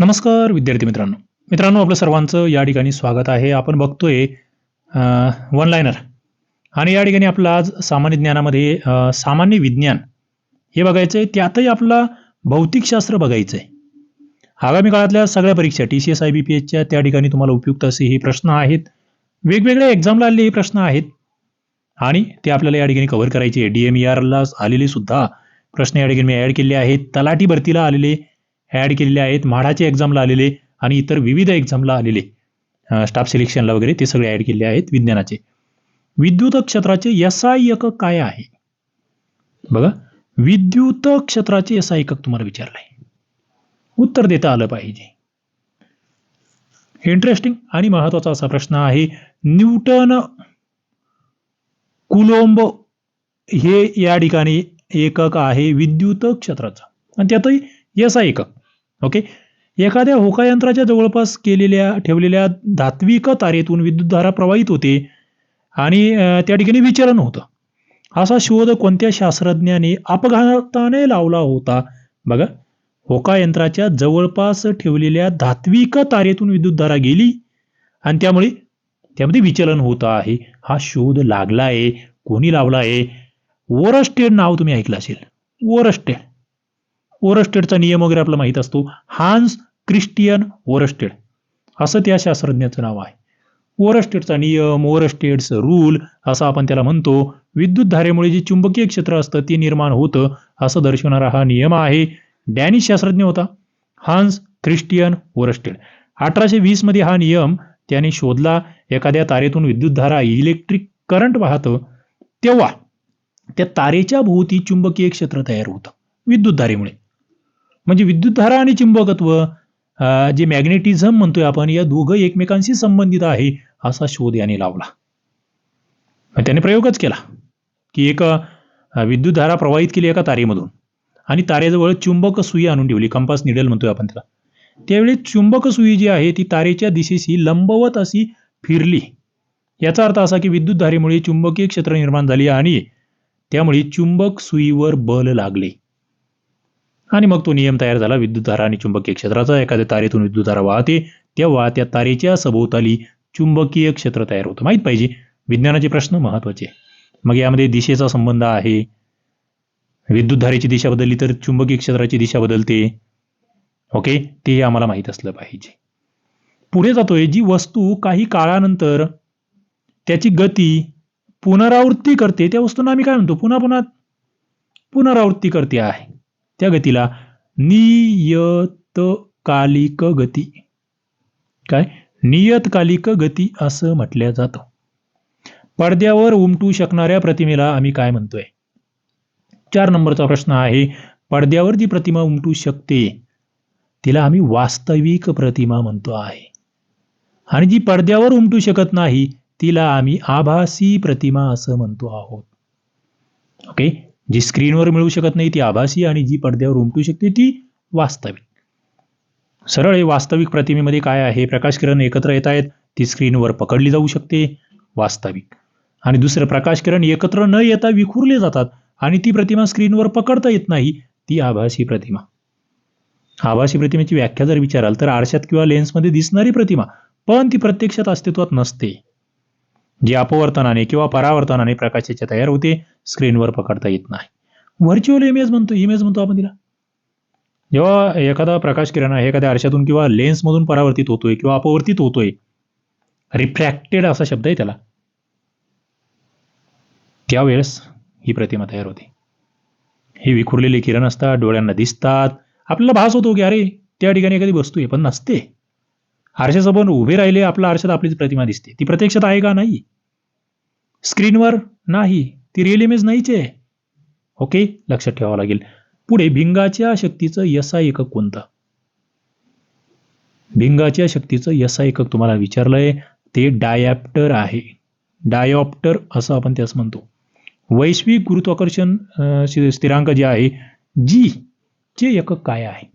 नमस्कार विद्यार्थी मित्रांनो. मित्रांनो आपलं सर्वांचं या ठिकाणी स्वागत आहे. आपण बघतोय वन लायनर आणि या ठिकाणी आपलं आज सामान्य ज्ञानामध्ये सामान्य विज्ञान हे बघायचं आहे त्यातही आपला भौतिकशास्त्र बघायचं आहे आगामी काळातल्या सगळ्या परीक्षा T C S I B P एचच्या त्या ठिकाणी तुम्हाला उपयुक्त असे हे प्रश्न आहेत. वेगवेगळ्या एक्झामला आलेले हे प्रश्न आहेत. आणि ते आपल्याला या ठिकाणी कव्हर करायचे. डी एम ई आरला आलेले सुद्धा प्रश्न या ठिकाणी मी ॲड केले आहेत. तलाठी भरतीला आलेले ॲड केलेले आहेत. म्हाडाचे एक्झामला आलेले आणि इतर विविध एक्झामला आलेले स्टाफ सिलेक्शनला वगैरे ते सगळे ॲड केलेले आहेत विज्ञानाचे. विद्युत क्षेत्राचे एस एकक काय आहे? बघा विद्युत क्षेत्राचे एस एकक तुम्हाला विचारलंय. उत्तर देता आलं पाहिजे. इंटरेस्टिंग आणि महत्त्वाचा असा प्रश्न आहे न्यूटन कुलोंब हे या ठिकाणी एकक आहे विद्युत क्षेत्राचं. आणि त्यातही एस एकक. ओके? एखाद्या होकायंत्राच्या जवळपास केलेल्या ठेवलेल्या धात्विक तारेतून विद्युतधारा प्रवाहित होते आणि त्या ठिकाणी विचलन होतं. असा शोध कोणत्या शास्त्रज्ञाने अपघाताने लावला होता? बघा होकायंत्राच्या जवळपास ठेवलेल्या धात्विक तारेतून विद्युतधारा गेली आणि त्यामुळे त्यामध्ये विचलन होत आहे. हा शोध लागला आहे कोणी लावला आहे ओरस्टेड नाव तुम्ही ऐकलं असेल. ओरस्टेड ओरस्टेडचा नियम वगैरे आपला माहीत असतो. Hans Christian Oersted. असं त्या शास्त्रज्ञाचं नाव आहे. ओरस्टेडचा नियम ओरस्टेडचं रूल असं आपण त्याला म्हणतो. विद्युत धारेमुळे जे चुंबकीय क्षेत्र असतं ते निर्माण होतं असं दर्शवणारा हा नियम आहे. डॅनिश शास्त्रज्ञ होता. Hans Christian Oersted. अठराशे वीसमध्ये हा नियम त्याने शोधला. एखाद्या तारेतून विद्युतधारा इलेक्ट्रिक करंट वाहतं. तेव्हा त्या तारेच्या भोवती चुंबकीय क्षेत्र तयार होतं. विद्युतधारेमुळे. म्हणजे विद्युतधारा आणि चुंबकत्व जे मॅग्नेटिझम म्हणतोय आपण या दोघं एकमेकांशी संबंधित आहे असा शोध याने लावला. त्याने प्रयोगच केला की एक विद्युत विद्युतधारा प्रवाहित केली एका तारेमधून आणि तारेजवळ चुंबक सुई आणून ठेवली कंपास निडल म्हणतोय आपण त्याला. त्यावेळी चुंबक सुई जी आहे ती तारेच्या दिशेशी लंबवत अशी फिरली. याचा अर्थ असा की विद्युतधारेमुळे चुंबकीय क्षेत्र निर्माण झाली आणि त्यामुळे चुंबक सुईवर बल लागले. आणि मग तो नियम तयार झाला. विद्युतधारा आणि चुंबकीय क्षेत्राचा एखाद्या तारेतून विद्युतधारा वाहते तेव्हा त्या तारेच्या सभोवताली चुंबकीय क्षेत्र तयार होतं. माहीत पाहिजे? विज्ञानाचे प्रश्न महत्त्वाचे मग यामध्ये दिशेचा संबंध आहे. विद्युतधारेची दिशा बदलली तर चुंबकीय क्षेत्राची दिशा बदलते. ओके? ते आम्हाला माहीत असलं पाहिजे. पुढे जातोय जी वस्तू काही काळानंतर त्याची गती पुनरावृत्ती करते. त्या वस्तूंना आम्ही काय म्हणतो? पुन्हा पुन्हा पुनरावृत्ती करते आहे. त्या गतीला नियतकालिक गती. काय? नियतकालिक गती असं म्हटलं जातं. पडद्यावर उमटू शकणाऱ्या प्रतिमेला आम्ही काय म्हणतोय? चार नंबरचा प्रश्न आहे पडद्यावर जी प्रतिमा उमटू शकते तिला आम्ही वास्तविक प्रतिमा म्हणतो आहे. आणि जी पडद्यावर उमटू शकत नाही तिला आम्ही आभासी प्रतिमा असं म्हणतो आहोत. ओके? जी स्क्रीनवर मिळू शकत नाही ती आभासी आणि जी पडद्यावर उमटू शकते ती वास्तविक. सरळ हे वास्तविक प्रतिमेमध्ये काय आहे? प्रकाश किरण एकत्र येत आहेत ती स्क्रीनवर पकडली जाऊ शकते वास्तविक. आणि दुसरं प्रकाश किरण एकत्र न येता विखुरले जातात आणि ती प्रतिमा स्क्रीनवर पकडता येत नाही ती आभासी प्रतिमा. आभासी प्रतिमेची व्याख्या जर विचाराल तर आरशात किंवा लेन्समध्ये दिसणारी प्रतिमा पण ती प्रत्यक्षात अस्तित्वात नसते. जी अपवर्तनाने किंवा परावर्तनाने प्रकाशाच्या तयार होते स्क्रीनवर पकडता येत नाही. व्हर्च्युअल इमेज म्हणतो इमेज म्हणतो आपण तिला. जेव्हा एखादा प्रकाश किरण आहे एखाद्या आरशातून किंवा लेन्समधून परावर्तित होतोय किंवा अपवर्तित होतोय रिफ्रॅक्टेड असा शब्द आहे त्याला. त्यावेळेस ही प्रतिमा तयार होते. ही विखुरलेली किरण असतात डोळ्यांना दिसतात. आपल्याला भास होतो की अरे त्या ठिकाणी एखादी वस्तू आहे पण नसते. आरशासमोर उभे राहिले आपल्या आरशात आपलीच प्रतिमा दिसते. ती प्रत्यक्षात आहे का नाही? स्क्रीनवर नाही. ती रिअल इमेज नाहीच. आहे ओके लक्षात ठेवावं लागेल. पुढे भिंगाच्या शक्तीचं यसा एकक कोणतं? भिंगाच्या शक्तीचं यसा एकक तुम्हाला विचारलंय ते डायॅप्टर आहे. डायऑप्टर असं आपण त्यास म्हणतो. वैश्विक गुरुत्वाकर्षण स्थिरांक जे आहे जी चे एकक काय आहे?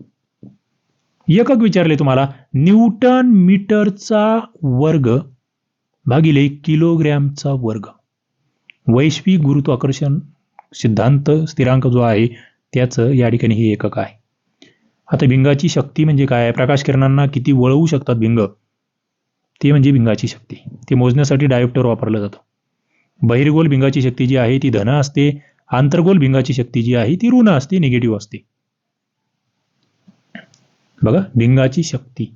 एकक विचारले तुम्हाला न्यूटन मीटरचा वर्ग भागिले किलोग्रॅमचा वर्ग. वैश्विक गुरुत्वाकर्षण सिद्धांत स्थिरांक जो आहे त्याचं या ठिकाणी हे एकक आहे. आता भिंगाची शक्ती म्हणजे काय? प्रकाश किरणांना किती वळवू शकतात भिंग? ते म्हणजे भिंगाची शक्ती. ते मोजण्यासाठी डायोप्टर वापरलं जातं. बहिर्गोल भिंगाची शक्ती जी आहे ती धन असते. आंतरगोल भिंगाची शक्ती जी आहे ती ऋण असते निगेटिव्ह असते. बघा भिंगाची शक्ती.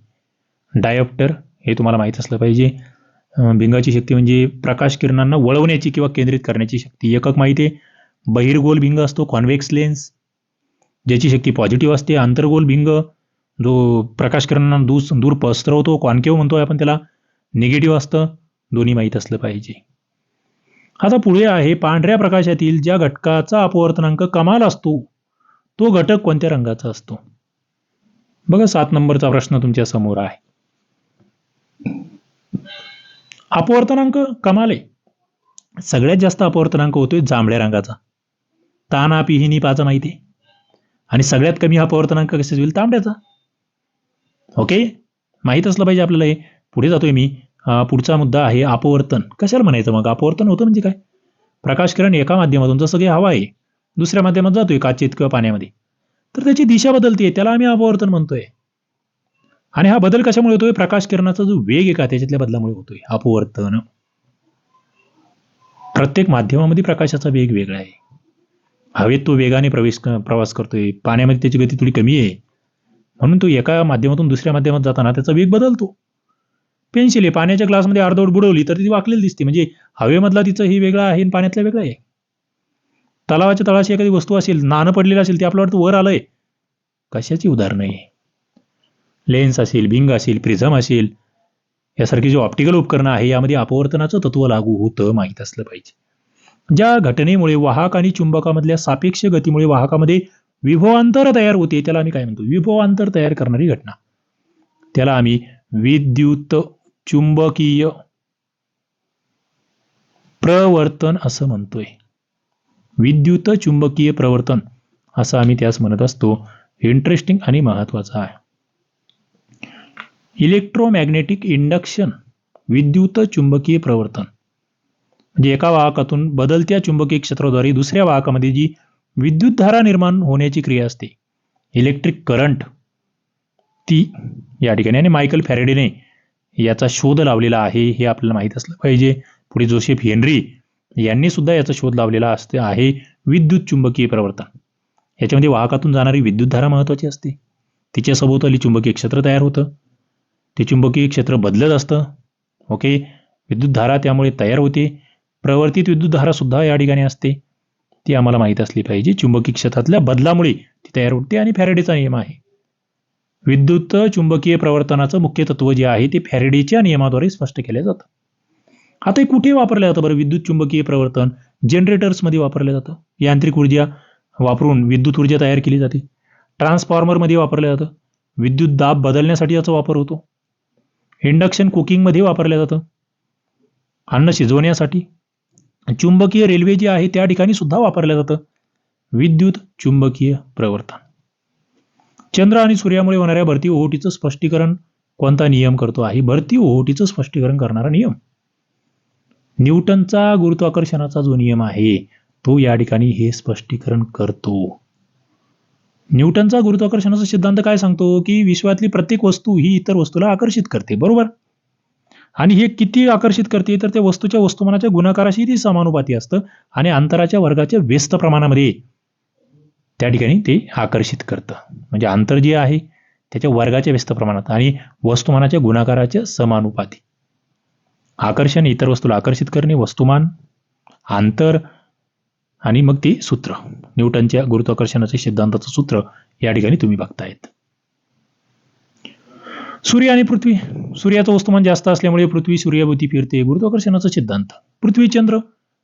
डायोप्टर हे तुम्हाला माहीत असलं पाहिजे. भिंगाची शक्ती म्हणजे प्रकाश किरणांना वळवण्याची किंवा केंद्रित करण्याची शक्ती. एकक माहिती आहे. बहिर्गोल भिंग असतो कॉन्व्हेक्स लेन्स. ज्याची शक्ती पॉझिटिव्ह असते. आंतरगोल भिंग जो प्रकाश किरणांना दूर दूर पसरवतो कॉन्केव म्हणतोय आपण त्याला निगेटिव्ह असतं. दोन्ही माहीत असलं पाहिजे. आता पुढे आहे पांढऱ्या प्रकाशातील ज्या घटकाचा अपवर्तनांक कमाल असतो तो घटक कोणत्या रंगाचा असतो? बघा सात नंबरचा प्रश्न तुमच्यासमोर आहे. अपवर्तनांक कमाल आहे. सगळ्यात जास्त अपवर्तनांक होतोय जांभळ्या रंगाचा. ताना पिहिनी पाचा माहिती आहे. आणि सगळ्यात कमी हा अपवर्तनांक कसे होईल? तांबड्याचा ओके? माहीत असलं पाहिजे आपल्याला हे. पुढे जातोय मी. पुढचा मुद्दा आहे अपवर्तन. कशाला म्हणायचं मग? अपवर्तन होतं म्हणजे काय? प्रकाश किरण एका माध्यमातून जसं की हवा आहे. दुसऱ्या माध्यमात जातोय काचेत किंवा पाण्यामध्ये. तर त्याची दिशा बदलते त्याला आम्ही अपवर्तन म्हणतोय. आणि हा बदल कशामुळे होतोय? प्रकाश किरणाचा जो वेग आहे का त्याच्यातल्या बदलामुळे होतोय अपवर्तन. प्रत्येक माध्यमामध्ये प्रकाशाचा वेग वेगळा आहे. हवेत तो वेगाने प्रवेश प्रवास करतोय पाण्यामध्ये त्याची गती थोडी कमी आहे. म्हणून तो एका माध्यमातून दुसऱ्या माध्यमात जाताना त्याचा वेग बदलतो. पेन्सिल आहे पाण्याच्या ग्लासमध्ये अर्धवट बुडवली तर ती वाकलेली दिसते. म्हणजे हवेमधला तिचं हे वेगळं आहे आणि पाण्यातला वेगळं आहे. तलावाच्या तळाशी एखादी वस्तू असेल नाणं पडलेलं असेल ते आपलं वाटतं वर आलंय. कशाची उदाहरणं आहे लेन्स असेल भिंग असेल प्रिझम असेल यासारखी जी ऑप्टिकल उपकरणं आहे यामध्ये अपवर्तनाचं तत्व लागू होतं माहीत असलं पाहिजे. ज्या घटनेमुळे वाहक आणि चुंबकामधल्या सापेक्ष गतीमुळे वाहकामध्ये विभवांतर तयार होते त्याला आम्ही काय म्हणतो? विभवांतर तयार करणारी घटना. त्याला आम्ही विद्युत चुंबकीय प्रवर्तन असं म्हणतोय. विद्युत चुंबकीय प्रवर्तन असं आम्ही त्यास म्हणत असतो. इंटरेस्टिंग आणि महत्वाचं आहे. इलेक्ट्रोमॅग्नेटिक इंडक्शन विद्युत चुंबकीय प्रवर्तन. म्हणजे एका वाहकातून बदलत्या चुंबकीय क्षेत्राद्वारे दुसऱ्या वाहकामध्ये जी विद्युतधारा निर्माण होण्याची क्रिया असते इलेक्ट्रिक करंट ती या ठिकाणी आणि मायकल फॅरेडेने याचा शोध लावलेला आहे हे आपल्याला माहीत असलं पाहिजे. पुढे जोसेफ हेनरी यांनी सुद्धा याचा शोध लावलेला असते आहे विद्युत चुंबकीय प्रवर्तन. याच्यामध्ये वाहकातून जाणारी विद्युतधारा महत्त्वाची असते. तिच्या सभोवताली चुंबकीय क्षेत्र तयार होतं. ते चुंबकीय क्षेत्र बदलत असतं. ओके? विद्युतधारा त्यामुळे तयार होते. प्रवर्तित विद्युतधारा सुद्धा या ठिकाणी असते. ती आम्हाला माहीत असली पाहिजे. चुंबकीय क्षेत्रातल्या बदलामुळे ती तयार होते आणि फॅरेडेचा नियम आहे. विद्युत चुंबकीय प्रवर्तनाचं मुख्य तत्व जे आहे ते फॅरेडेच्या नियमाद्वारे स्पष्ट केलं जातं. आता हे कुठे वापरलं जातं बरं विद्युत चुंबकीय प्रवर्तन जनरेटर्समध्ये वापरलं जातं. यांत्रिक ऊर्जा वापरून विद्युत ऊर्जा तयार केली जाते. ट्रान्सफॉर्मरमध्ये वापरलं जातं. विद्युत दाब बदलण्यासाठी याचा वापर होतो. इंडक्शन कुकिंगमध्ये वापरलं जातं. अन्न शिजवण्यासाठी. चुंबकीय रेल्वे जी आहे त्या ठिकाणी सुद्धा वापरलं जातं. विद्युत चुंबकीय प्रवर्तन. चंद्र आणि सूर्यामुळे होणाऱ्या भरती ओहोटीचं स्पष्टीकरण कोणता नियम करतो आहे? भरती ओहोटीचं स्पष्टीकरण करणारा नियम. न्यूटनचा गुरुत्वाकर्षणाचा जो नियम आहे तो या ठिकाणी हे स्पष्टीकरण करतो. न्यूटनचा गुरुत्वाकर्षणाचा सिद्धांत काय सांगतो? की विश्वातली प्रत्येक वस्तू ही इतर वस्तूला आकर्षित करते बरोबर? आणि हे किती आकर्षित करते तर त्या वस्तूच्या वस्तुमानाच्या गुणाकाराशी ती समानुपाती असतं आणि अंतराच्या वर्गाच्या व्यस्त प्रमाणामध्ये त्या ठिकाणी ते आकर्षित करतं. म्हणजे अंतर जे आहे त्याच्या वर्गाच्या व्यस्त प्रमाणात आणि वस्तुमानाच्या गुणाकाराच्या समानुपाती. आकर्षण इतर वस्तूला आकर्षित करणे वस्तुमान अंतर आणि मग ते सूत्र. न्यूटनच्या गुरुत्वाकर्षणाच्या सिद्धांताचं सूत्र या ठिकाणी तुम्ही बघतायत. सूर्य आणि पृथ्वी. सूर्याचं वस्तुमान जास्त असल्यामुळे पृथ्वी सूर्याभोवती फिरते गुरुत्वाकर्षणाचा सिद्धांत. पृथ्वी चंद्र.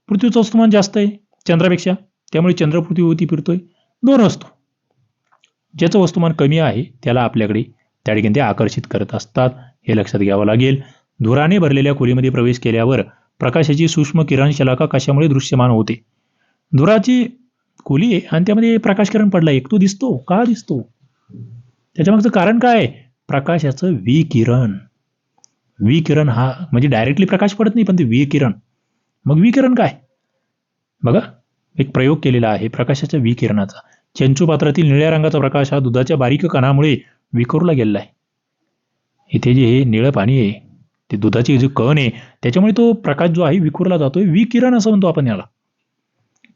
पृथ्वीचं वस्तुमान जास्त आहे चंद्रापेक्षा. त्यामुळे चंद्र पृथ्वीभोवती फिरतोय. दोन असतो ज्याचं वस्तुमान कमी आहे त्याला आपल्याकडे त्या ठिकाणी ते आकर्षित करत असतात हे लक्षात घ्यावं लागेल. धुराने भरलेल्या खोलीमध्ये प्रवेश केल्यावर प्रकाशाची सूक्ष्म किरण शलाका कशामुळे दृश्यमान होते. धुराची खोली आहे आणि त्यामध्ये प्रकाश किरण पडला. एक तो दिसतो. का दिसतो? त्याच्यामागचं कारण काय? आहे प्रकाशाचं विकिरण. विकिरण हा म्हणजे डायरेक्टली प्रकाश पडत नाही पण ते विकिरण. मग विकिरण काय? बघा एक प्रयोग केलेला आहे प्रकाशाच्या विकिरणाचा. चंचू पात्रातील निळ्या रंगाचा प्रकाश हा दुधाच्या बारीक कणामुळे विखुरला गेलेला आहे. इथे जे हे निळं पाणी आहे ते दुधाची जे कण आहे त्याच्यामुळे तो प्रकाश जो आहे विखुरला जातोय. विकिरण असं म्हणतो आपण याला.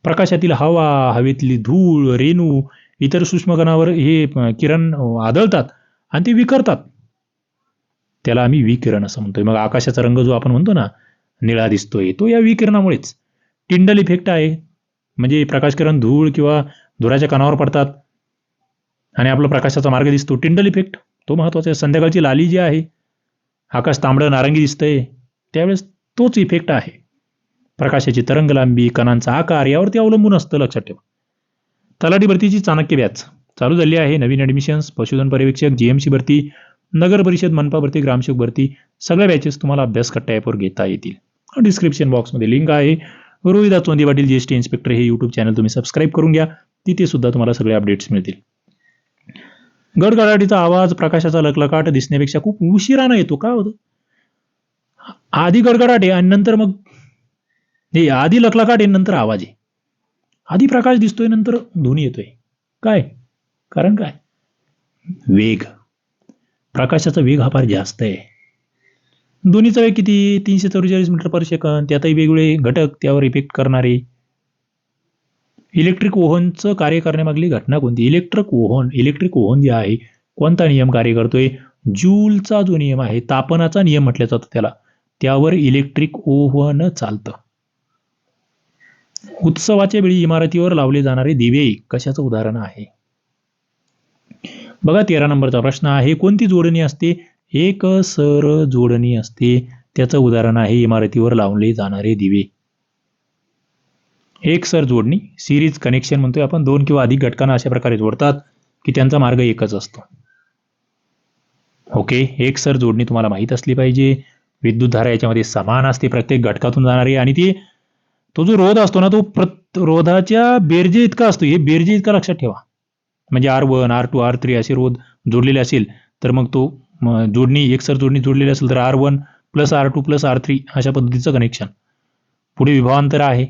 प्रकाशातील हवा हवेतली धूळ रेणू इतर सूक्ष्मकणावर हे किरण आदळतात आणि ते विखरतात. त्याला आम्ही विकिरण असं म्हणतोय. मग आकाशाचा रंग जो आपण म्हणतो ना निळा दिसतोय तो या विकिरणामुळेच. टिंडल इफेक्ट आहे. म्हणजे प्रकाशकिरण धूळ किंवा धुराच्या कानावर पडतात आणि आपला प्रकाशाचा मार्ग दिसतो. टिंडल इफेक्ट तो महत्त्वाचा आहे. संध्याकाळची लाली जी आहे आकाश तांबडं नारंगी दिसतंय. त्यावेळेस तोच इफेक्ट आहे. प्रकाशाची तरंग लांबी कणांचा आकार यावरती अवलंबून असतं लक्षात ठेवा. तलाठी भरतीची चाणक्य बॅच चालू झाली आहे. नवीन ॲडमिशन्स पशुधन पर्यवेक्षक जीएमसी भरती नगर परिषद मनपा भरती ग्रामसेवक भरती सगळ्या बॅचेस तुम्हाला अभ्यास कट्टा ॲपवर घेता येतील. डिस्क्रिप्शन बॉक्समध्ये लिंक आहे. रोहिदा चोंदी पाटील जीएसटी इन्स्पेक्टर हे यूट्यूब चॅनल तुम्ही सबस्क्राईब करून घ्या. तिथे सुद्धा तुम्हाला सगळे अपडेट्स मिळतील. गडगडाटीचा आवाज प्रकाशाचा लकलकाट दिसण्यापेक्षा खूप उशिरानं येतो. का होतं? आधी गडगडाट आहे आणि नंतर मग हे आधी लकलकाट आहे नंतर आवाज. आहे आधी प्रकाश दिसतोय नंतर ध्वनी येतोय. काय? कारण काय? वेग. प्रकाशाचा वेग हा फार जास्त आहे. ध्वनीचा वेग किती? तीनशे चौवेचाळीस मीटर पर सेकंद. त्यातही वेगवेगळे घटक त्यावर इफेक्ट करणारे. इलेक्ट्रिक ओव्हनचं कार्य करण्यामागली घटना कोणती? इलेक्ट्रिक ओव्हन इलेक्ट्रिक ओव्हन जे आहे कोणता नियम कार्य करतोय? जूलचा जो नियम आहे तापनाचा नियम म्हटलं जातं त्याला. त्यावर इलेक्ट्रिक ओव्हन चालतं. उत्सवाच्या वेळी इमारतीवर लावले जाणारे दिवे कशाचं उदाहरण आहे? बघा तेरा नंबरचा प्रश्न आहे. कोणती जोडणी असते? एक सर जोडणी असते. त्याचं उदाहरण आहे इमारतीवर लावले जाणारे दिवे. एक सर जोडणी सिरीज कनेक्शन म्हणतोय आपण दोन किंवा अधिक घटकांना अशा प्रकारे जोडतात की त्यांचा मार्ग एकच असतो. ओके एक सर जोडणी तुम्हाला माहीत असली पाहिजे. विद्युतधारा याच्यामध्ये समान असते प्रत्येक घटकातून जाणारी आणि ती तो जो रोध असतो ना तो प्रत रोधाच्या बेरजे इतका असतो. हे बेरजे इतका लक्षात ठेवा. म्हणजे R one R two R three असे रोध जोडलेले असेल तर मग तो जोडणी जोडणी एकसर जोडणी जोडलेली असेल तर R one plus R two plus R three अशा पद्धतीचं कनेक्शन पुढे विभावांतर आहे.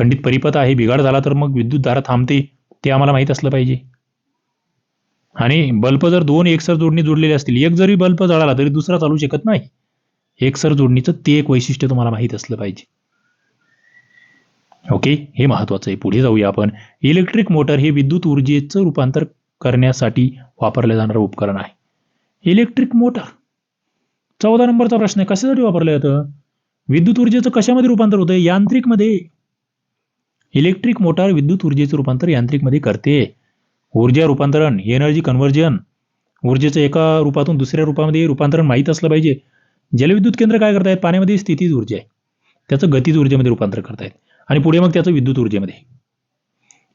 खंडित परिपथ आहे बिघाड झाला तर मग विद्युत धारा थांबते ते आम्हाला माहीत असलं पाहिजे. आणि बल्ब जर दोन एकसर जोडणी जोडलेले असतील एक जरी बल्ब जळाला तरी दुसरा चालू शकत नाही. एकसर जोडणीचं ते एक वैशिष्ट्य तुम्हाला माहीत असलं पाहिजे. ओके हे महत्वाचं आहे. पुढे जाऊया आपण. इलेक्ट्रिक मोटर हे विद्युत ऊर्जेचं रूपांतर करण्यासाठी वापरलं जाणारं उपकरण आहे. Electric motor. चौदा नंबरचा प्रश्न आहे. कशासाठी वापरलं जातं? विद्युत ऊर्जेचं कशामध्ये रूपांतर होतं? यांत्रिकमध्ये. इलेक्ट्रिक मोटार विद्युत ऊर्जेचं रूपांतर यांत्रिकमध्ये करते. ऊर्जा रूपांतरण एनर्जी कन्व्हर्जन ऊर्जेचं एका रूपातून दुसऱ्या रूपामध्ये रूपांतरण माहीत असलं पाहिजे. जलविद्युत केंद्र काय करतायत? पाण्यामध्ये स्थितीज ऊर्जा आहे. त्याचं गतीज ऊर्जेमध्ये रूपांतर करतायत. आणि पुढे मग त्याचं विद्युत ऊर्जेमध्ये.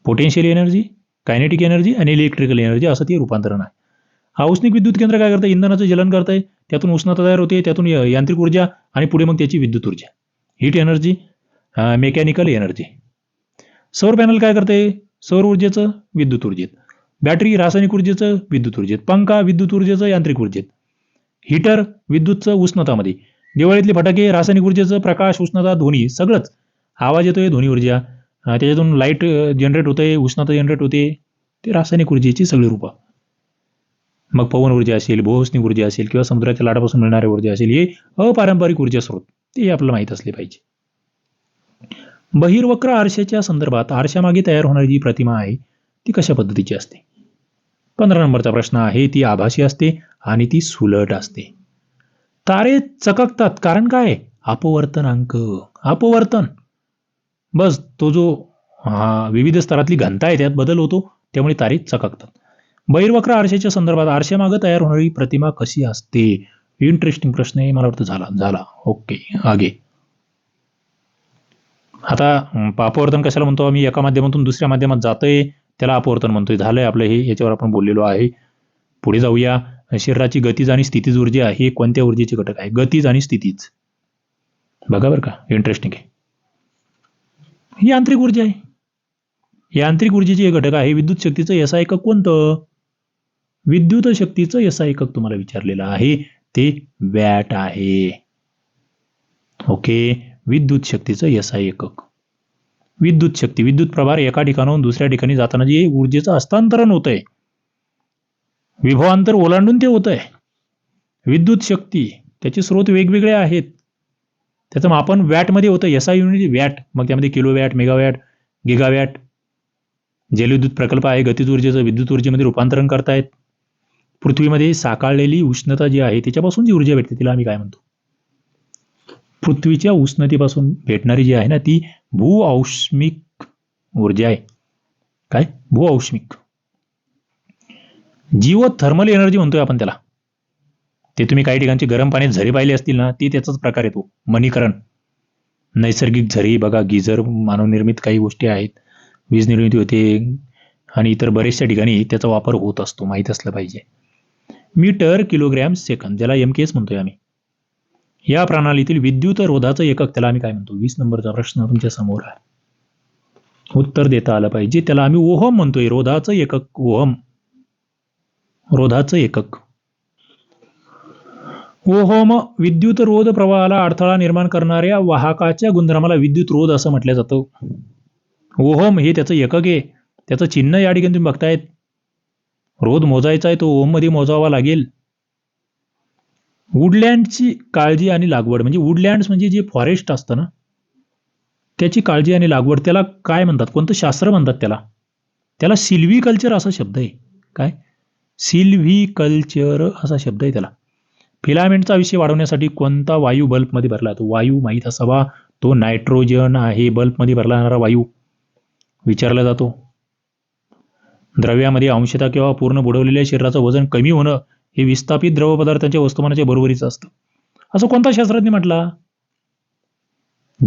पोटेन्शियल एनर्जी कायनेटिक एनर्जी आणि इलेक्ट्रिकल एनर्जी असं ते रूपांतरण आहे. औष्णिक विद्युत केंद्र काय करतं इंधनाचं जलन करतंय. त्यातून उष्णता तयार होते. त्यातून यांत्रिक ऊर्जा आणि पुढे मग त्याची विद्युत ऊर्जा. हीट एनर्जी मेकॅनिकल एनर्जी सौर पॅनल काय करते सौर ऊर्जेचं विद्युत ऊर्जेत. बॅटरी रासायनिक ऊर्जेचं विद्युत ऊर्जेत. पंखा विद्युत ऊर्जेचं यांत्रिक ऊर्जेत. हीटर विद्युतचं उष्णतामध्ये. दिवाळीतले फटाके रासायनिक ऊर्जेचं प्रकाश उष्णता ध्वनी सगळंच. आवाज येतोय ध्वनी ऊर्जा. त्याच्यातून लाइट जनरेट होते उष्णता जनरेट होते. ते रासायनिक ऊर्जेची सगळी रूपं. मग पवन ऊर्जा असेल भूसनिक ऊर्जा असेल किंवा समुद्राच्या लाटापासून मिळणारी ऊर्जा असेल हे अपारंपरिक ऊर्जा स्रोत. ते आपल्याला माहीत असले पाहिजे. बहिर्वक्र आरशाच्या संदर्भात आरशामागे तयार होणारी जी प्रतिमा आहे ती कशा पद्धतीची असते? पंधरा नंबरचा प्रश्न आहे ती आभासी असते आणि ती सुलट असते. तारे चककतात कारण काय? अपवर्तनांक अपवर्तन. बस तो जो हा, विविध स्तरातली घनता आहे त्यात बदल होतो त्यामुळे तारे चककतात. बहिर्वक्र आरशाच्या संदर्भात आरशामागं तयार होणारी प्रतिमा कशी असते? इंटरेस्टिंग प्रश्न आहे मला वाटतं झाला झाला. ओके आगे. आता पापवर्तन अपवर्तन कशाला म्हणतो आम्ही? एका माध्यमातून दुसऱ्या माध्यमात जातोय. त्याला अपवर्तन म्हणतोय. झालंय आपलं हे याच्यावर आपण बोललेलो आहे. पुढे जाऊया. शरीराची गतीज आणि स्थितीज ऊर्जा आहे. कोणत्या ऊर्जेचे घटक आहे? गतीज आणि स्थितीज. बघा बरं का. इंटरेस्टिंग आहे. ही यांत्रिक ऊर्जा आहे. यांत्रिक ऊर्जेचे हे घटक आहे. विद्युत शक्तीचं एसा एकक कोणतं? विद्युत शक्तीचं एसा एकक तुम्हाला विचारलेलं आहे. ते वॅट आहे. ओके. विद्युत शक्तीचं एसा एकक. विद्युत शक्ती विद्युत प्रभार एका ठिकाणाहून दुसऱ्या ठिकाणी जाताना जे ऊर्जेचं हस्तांतरण होत आहे विभवांतर ओलांडून ते होत आहे विद्युत शक्ती त्याचे स्रोत वेगवेगळे आहेत. त्याचं मापन वॅटमध्ये होतं एस आय युनिट वॅट मग त्यामध्ये किलो वॅट मेगावॅट गिगावॅट. जलविद्युत प्रकल्प आहे गतिज ऊर्जेचं विद्युत ऊर्जेमध्ये रूपांतरण करतायत. पृथ्वीमध्ये साकारलेली उष्णता जी आहे त्याच्यापासून जी ऊर्जा भेटते तिला आम्ही काय म्हणतो? पृथ्वीच्या उष्णतेपासून भेटणारी जी आहे ना ती भूऔष्मिक ऊर्जा आहे. काय? भूऔष्मिक. जीव थर्मल एनर्जी म्हणतोय आपण त्याला. ते तुम्ही काही ठिकाणचे गरम पाण्यात झरे पाहिले असतील ना ते त्याचाच प्रकार येतो मनीकरण नैसर्गिक झरी बघा गिझर मानवनिर्मित काही गोष्टी आहेत. वीज निर्मिती होते आणि इतर बरेचशा ठिकाणी त्याचा वापर होत असतो माहीत असलं पाहिजे. मीटर किलोग्रॅम सेकंद ज्याला एम केच म्हणतोय आम्ही. या प्रणालीतील विद्युत रोधाचं एकक त्याला आम्ही काय म्हणतो? वीस नंबरचा प्रश्न तुमच्यासमोर आहे. उत्तर देता आलं पाहिजे. त्याला आम्ही ओहम म्हणतोय रोधाचं एकक ओहम. रोधाचं एकक. ओहम विद्युत रोध प्रवाहाला अडथळा निर्माण करणाऱ्या वाहकाच्या गुणधर्माला विद्युत रोध असं म्हटलं जातं. ओहम हे त्याचं एकक आहे. त्याचं चिन्ह या ठिकाणी तुम्ही बघतायत. रोध मोजायचा आहे तो ओहममध्ये मोजावा लागेल. वुडलँडची काळजी आणि लागवड म्हणजे वुडलँड्स म्हणजे जे फॉरेस्ट असतं ना त्याची काळजी आणि लागवड त्याला काय म्हणतात? कोणतं शास्त्र म्हणतात त्याला? त्याला सिल्व्ही कल्चर असा शब्द आहे. काय? सिल्व्ही कल्चर असा शब्द आहे त्याला. फिलामेंटचा आयुष्य वाढवण्यासाठी कोणता वायू बल्बमध्ये भरला जातो? वायू माहीत असावा. तो नायट्रोजन आहे. बल्बमध्ये भरला जाणारा वायू विचारला जातो. द्रव्यामध्ये अंशता किंवा पूर्ण बुडवलेल्या शरीराचं वजन कमी होणं हे विस्थापित द्रव पदार्थांच्या वस्तुमानाच्या बरोबरीचं असतं. असं कोणता शास्त्रज्ञ म्हटला?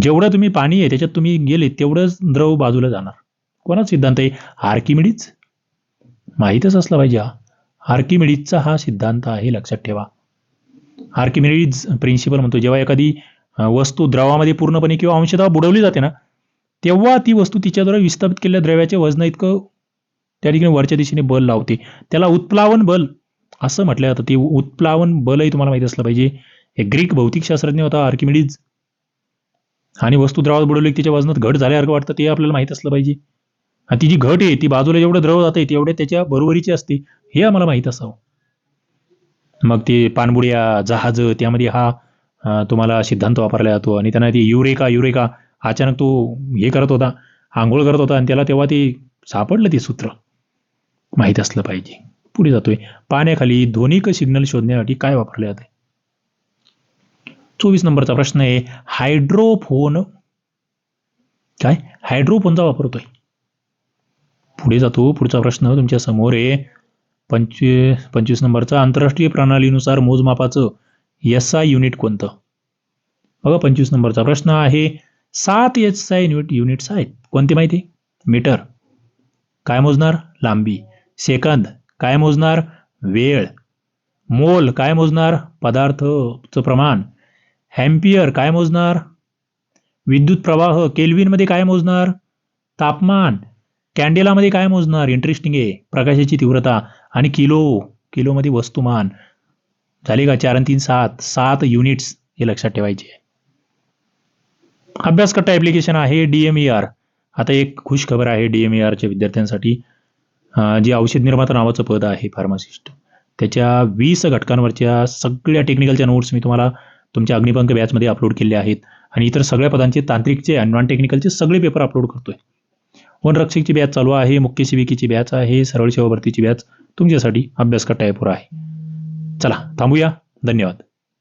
जेवढं तुम्ही पाणी आहे त्याच्यात तुम्ही गेले तेवढंच द्रव बाजूला जाणार. कोणाचा सिद्धांत आहे? आर्किमिडीज माहीतच असला पाहिजे हा. आर्किमिडीजचा हा सिद्धांत आहे लक्षात ठेवा. आर्किमिडीज प्रिन्सिपल म्हणतो जेव्हा एखादी वस्तू द्रवामध्ये पूर्णपणे किंवा अंशतः बुडवली जाते ना तेव्हा ती वस्तू तिच्याद्वारे विस्थापित केलेल्या द्रव्याच्या वजना इतकं त्या ठिकाणी वरच्या दिशेने बल लावते. त्याला उत्प्लावन बल असं म्हटलं जातं. ते उत्प्लावन बलही तुम्हाला माहिती असलं पाहिजे. हे ग्रीक भौतिकशास्त्रज्ञ होता आर्किमिडीज. आणि वस्तू द्रवात बुडवली त्याच्या तिच्या वजनात घट झाल्यासारखं वाटतं ते आपल्याला माहीत असलं पाहिजे. आणि ती जी घट आहे ती बाजूला जेवढं द्रव जाते तेवढे त्याच्या बरोबरीची असते. हे आम्हाला माहीत असावं. मग ते पाणबुड्या जहाज त्यामध्ये हा तुम्हाला सिद्धांत वापरला जातो. आणि त्यांना ती युरेका युरेका अचानक तो हे करत होता आंघोळ करत होता आणि त्याला तेव्हा ते सापडलं ते सूत्र. माहीत असलं पाहिजे. पुढे जातोय. पाण्याखाली ध्वनिक सिग्नल शोधण्यासाठी काय वापरले जाते? चोवीस नंबरचा प्रश्न आहे हायड्रोफोन काय? हायड्रोफोनचा वापरतोय. पुढे जातो. पुढचा प्रश्न तुमच्यासमोर आहे. पंचवीस पंचवीस नंबरचा आंतरराष्ट्रीय प्रणालीनुसार मोजमापाचं एस आय युनिट कोणतं? बघा पंचवीस नंबरचा प्रश्न आहे. सात एस आय युनिट युनिट्स आहेत. कोणते माहिती? मीटर. काय मोजणार? लांबी. सेकंद. काय मोजणार? वेळ. मोल. काय मोजणार? पदार्थचं प्रमाण. हॅम्पियर. काय मोजणार? विद्युत प्रवाह. केल्विनमध्ये काय मोजणार? तापमान. कॅन्डेलामध्ये काय मोजणार? इंटरेस्टिंग आहे. प्रकाशाची तीव्रता. आणि किलो. किलोमध्ये वस्तुमान. झाले का चार आणि तीन? सात. सात युनिट्स हे लक्षात ठेवायचे. अभ्यासकट्टा ॲप्लिकेशन आहे डी एम ई आर आता एक खुश खबर आहे डी एम ई आरच्या विद्यार्थ्यांसाठी. जे औषध निर्माता नावाचं पद आहे फार्मासिस्ट त्याच्या वीस घटकांवरच्या सगळ्या टेक्निकलच्या नोट्स मी तुम्हाला तुमच्या अग्निपंख बॅचमध्ये अपलोड केले आहेत. आणि इतर सगळ्या पदांचे तांत्रिकचे आणि नॉन टेक्निकलचे सगळे पेपर अपलोड करतोय. वनरक्षकची बॅच चालू आहे मुख्य सेविकेची बॅच आहे सरळ सेवा भरतीची बॅच तुमच्यासाठी अभ्यास कट्टा आहे. चला थांबूया. धन्यवाद.